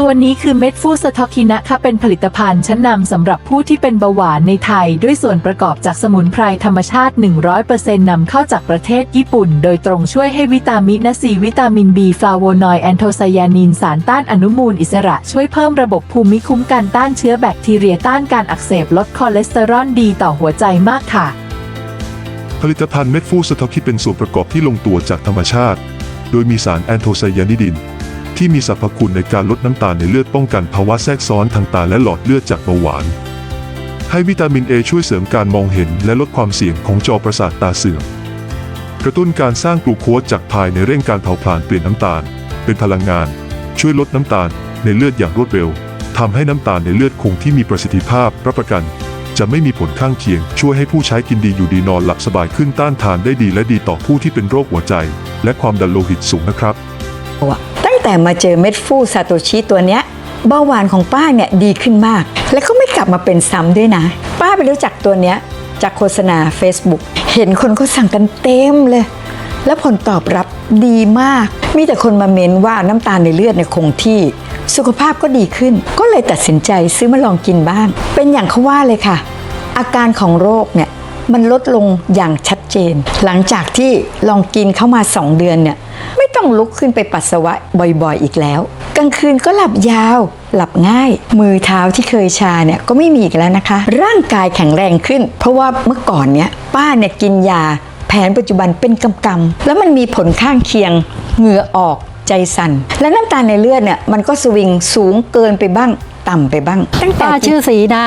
ตัวนี้คือเม็ดฟูสทอคินะคะเป็นผลิตภัณฑ์ชั้นนำสำหรับผู้ที่เป็นเบาหวานในไทย ด้วยส่วนประกอบจากสมุนไพรธรรมชาติ 100%นำเข้าจากประเทศญี่ปุ่น โดยตรงช่วยให้วิตามินซีวิตามิน B ฟลาโวนอยด์แอนโทไซยานินสารต้านอนุมูลอิสระช่วยเพิ่มระบบภูมิคุ้มกันต้านเชื้อแบคทีเรียต้านการอักเสบลดคอเลสเตอรอลดีต่อหัวใจมากค่ะ ผลิตภัณฑ์เม็ดฟูสตอคิเป็นส่วนประกอบที่ลงตัวจากธรรมชาติ โดยมีสารแอนโทไซยานิดิน ที่มีสรรพคุณในการลดน้ำตาลในเลือดป้องกันภาวะแทรกซ้อนทางตาและหลอดเลือดจากเบาหวาน ให้วิตามินเอช่วยเสริมการมองเห็นและลดความเสี่ยงของจอประสาทตาเสื่อม กระตุ้นการสร้างกลูโคสจากภายในเร่งการเผาผลาญเปลี่ยนน้ำตาล เป็นพลังงาน ช่วยลดน้ำตาลในเลือดอย่างรวดเร็วทำให้น้ำตาลในเลือดคงที่มีประสิทธิภาพรับประกัน จะไม่มีผลข้างเคียง ช่วยให้ผู้ใช้กินดีอยู่ดีนอนหลับสบายขึ้นต้านทานได้ดีและดีต่อผู้ที่เป็นโรคหัวใจ และความดันโลหิตสูงนะครับ แต่มาเจอเม็ดฟูซาโตชิตัวเนี้ยเบาหวานของป้าเนี่ยดีขึ้นมาก และก็ไม่กลับมาเป็นซ้ำด้วยนะ ป้าไปรู้จักตัวเนี้ยจากโฆษณา Facebook เห็นคนเขาสั่งกันเต็มเลย และผลตอบรับดีมาก มีแต่คนมาเม้นว่าน้ำตาลในเลือดเนี่ยคงที่ สุขภาพก็ดีขึ้น ก็เลยตัดสินใจซื้อมาลองกินบ้าง เป็นอย่างเขาว่าเลยค่ะ อาการของโรคเนี่ยมันลดลงอย่างชัดเจน หลังจากที่ลองกินเข้ามา 2 เดือนเนี่ย ต้องลุกขึ้นไปปัสสาวะบ่อยๆ อีกแล้ว กลางคืนก็หลับยาว หลับง่าย มือเท้าที่เคยชาเนี่ยก็ไม่มีอีกแล้วนะคะ ร่างกายแข็งแรงขึ้น เพราะว่าเมื่อก่อนเนี่ยป้าเนี่ยกินยา แผนปัจจุบันเป็นกำกำๆแล้วมันมีผลข้างเคียงเหงื่อออกใจสั่น และน้ำตาลในเลือดเนี่ยมันก็สวิงสูงเกินไปบ้าง ต่ำไปบ้าง ตั้งแต่ป้าชื่อสีนะ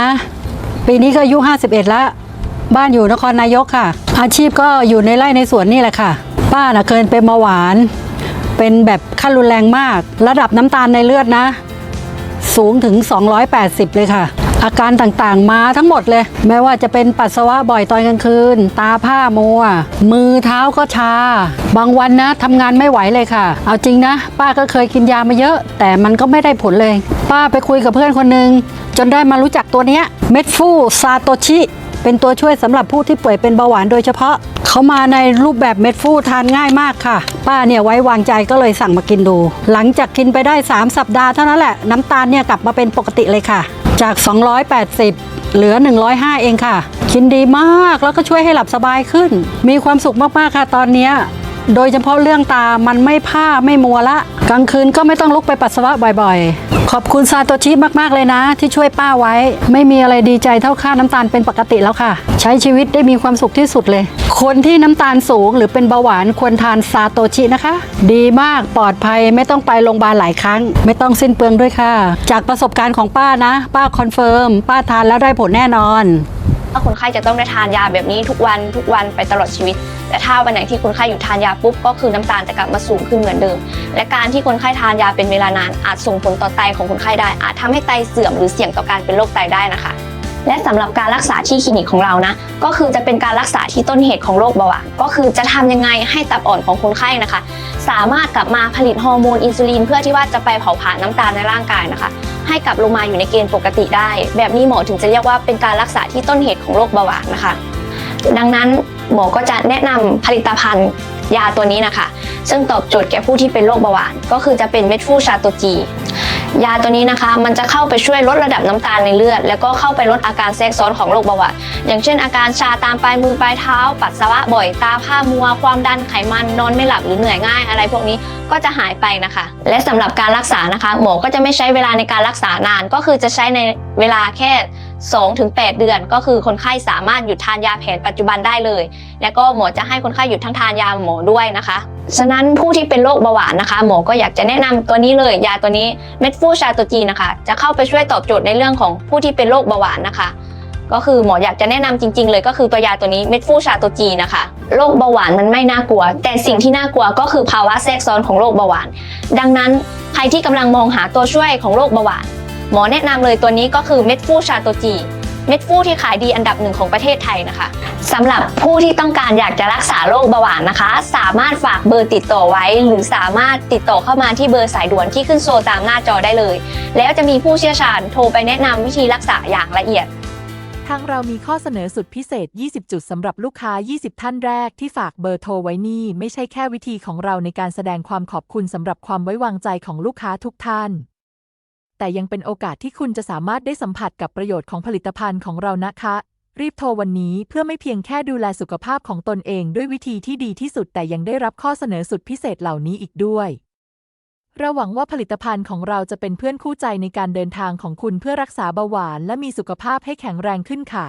ปีนี้ก็อายุ 51 แล้ว บ้านอยู่นครนายกค่ะ อาชีพก็อยู่ในไร่ในสวนนี่แหละค่ะ ป้าน่ะเคยเป็นเบาหวาน เป็นแบบขั้นรุนแรงมาก ระดับน้ำตาลในเลือดนะ สูงถึง 280 เลยค่ะ อาการต่างๆมาทั้งหมดเลยไม่ว่าจะเป็นปัสสาวะบ่อยตอนกลางคืน ตาผ้ามัว มือเท้าก็ชา บางวันนะทำงานไม่ไหวเลยค่ะ เอาจริงนะ ป้าก็เคยกินยามาเยอะ แต่มันก็ไม่ได้ผลเลย ป้าไปคุยกับเพื่อนคนหนึ่งจนได้มารู้จักตัวเนี้ยเม็ดฟูซาโตชิ เป็นตัวช่วยสำหรับผู้ที่ป่วยเป็นเบาหวานโดยเฉพาะ เขามาในรูปแบบเม็ดฟูทานง่ายมากค่ะ ป้าเนี่ยไว้วางใจก็เลยสั่งมากินดู หลังจากกินไปได้ 3 สัปดาห์เท่านั้นแหละ น้ำตาลเนี่ยกลับมาเป็นปกติเลยค่ะ จาก 280 เหลือ 105 เองค่ะ กินดีมากแล้วก็ช่วยให้หลับสบายขึ้น มีความสุขมากๆค่ะตอนนี้ โดยเฉพาะเรื่องตามันไม่ผ้าไม่มัวละ กลางคืนก็ไม่ต้องลุกไปปัสสาวะบ่อยๆ ขอบคุณซาโตชิมากๆเลยนะ ที่ช่วยป้าไว้ ไม่มีอะไรดีใจเท่าค่าน้ำตาลเป็นปกติแล้วค่ะ ใช้ชีวิตได้มีความสุขที่สุดเลย คนที่น้ำตาลสูงหรือเป็นเบาหวานควรทานซาโตชินะคะ ดีมากปลอดภัยไม่ต้องไปโรงพยาบาลหลายครั้ง ไม่ต้องสิ้นเปลืองด้วยค่ะ จากประสบการณ์ของป้านะ ป้าคอนเฟิร์มป้าทานแล้วได้ผลแน่นอน ถ้าคนไข้จะต้องได้ทานยาแบบนี้ทุกวันทุกวันไปตลอดชีวิต แต่ถ้าวันไหนที่คนไข้หยุดทานยาปุ๊บก็คือน้ำตาลจะกลับมาสูงขึ้นเหมือนเดิม และการที่คนไข้ทานยาเป็นเวลานานอาจส่งผลต่อไตของคนไข้ได้ อาจทำให้ไตเสื่อมหรือเสี่ยงต่อการเป็นโรคไตได้นะคะ และสำหรับการรักษาที่คลินิกของเรานะ ก็คือจะเป็นการรักษาที่ต้นเหตุของโรคเบาหวานก็คือจะทำยังไงให้ตับอ่อนของคนไข้นะคะ สามารถกลับมาผลิตฮอร์โมนอินซูลินเพื่อที่ว่าจะไปเผาผลาญน้ำตาลในร่างกายนะคะ ให้กลับลงมาอยู่ในเกณฑ์ปกติได้ แบบนี้หมอถึงจะเรียกว่าเป็นการรักษาที่ต้นเหตุของโรคเบาหวานนะคะ ดังนั้นหมอก็จะแนะนำผลิตภัณฑ์ยาตัวนี้นะคะ ซึ่งตอบโจทย์แก่ผู้ที่เป็นโรคเบาหวาน ก็คือจะเป็นเม็ดฟูชาโตจี ยาตัวนี้นะคะ มันจะเข้าไปช่วยลดระดับน้ำตาลในเลือด แล้วก็เข้าไปลดอาการแทรกซ้อนของโรคเบาหวานอย่างเช่น อาการชาตามปลายมือปลายเท้า ปัสสาวะบ่อยตาผ้ามัว ความดันไขมันนอนไม่หลับหรือเหนื่อยง่าย อะไรพวกนี้ก็จะหายไปนะคะ และสำหรับการรักษานะคะ หมอก็จะไม่ใช้เวลาในการรักษานาน ก็คือจะใช้ในเวลาแค่2-8 เดือน ก็คือคนไข้สามารถหยุดทานยาแผนปัจจุบันได้เลย แล้วก็หมอจะให้คนไข้หยุดทั้งทานยาหมอด้วยนะคะ ฉะนั้นผู้ที่เป็นโรคเบาหวานนะคะ หมอก็อยากจะแนะนำตัวนี้เลย ยาตัวนี้เม็ดฟูชาโตจีนะคะ จะเข้าไปช่วยตอบโจทย์ในเรื่องของผู้ที่เป็นโรคเบาหวานนะคะ ก็คือหมออยากจะแนะนำจริง ๆ เลยก็คือตัวยาตัวนี้เม็ดฟูชาโตจีนะคะโรคเบาหวานมันไม่น่ากลัว แต่สิ่งที่น่ากลัวก็คือภาวะแทรกซ้อนของโรคเบาหวาน ดังนั้นใครที่กำลังมองหาตัวช่วยของโรคเบาหวาน หมอแนะนำเลยตัวนี้ก็คือเม็ดฟูชาโตจี เม็ดฟูที่ขายดีอันดับหนึ่งของประเทศไทยนะคะสำหรับผู้ที่ต้องการอยากจะรักษาโรคเบาหวานนะคะ สามารถฝากเบอร์ติดต่อไว้ หรือสามารถติดต่อเข้ามาที่เบอร์สายด่วนที่ขึ้นโชว์ตามหน้าจอได้เลย แล้วจะมีผู้เชี่ยวชาญโทรไปแนะนำวิธีรักษาอย่างละเอียดทางเรามีข้อเสนอสุดพิเศษ 20 จุดสำหรับลูกค้า 20 ท่านแรกที่ฝากเบอร์โทรไว้นี่ ไม่ใช่แค่วิธีของเราในการแสดงความขอบคุณสำหรับความไว้วางใจของลูกค้าทุกท่าน แต่ยังเป็นโอกาสที่คุณจะสามารถได้สัมผัสกับประโยชน์ของผลิตภัณฑ์ของเรานะคะ รีบโทรวันนี้เพื่อไม่เพียงแค่ดูแลสุขภาพของตนเองด้วยวิธีที่ดีที่สุดแต่ยังได้รับข้อเสนอสุดพิเศษเหล่านี้อีกด้วยเราหวังว่าผลิตภัณฑ์ของเราจะเป็นเพื่อนคู่ใจในการเดินทางของคุณเพื่อรักษาเบาหวาน และมีสุขภาพให้แข็งแรงขึ้นค่ะ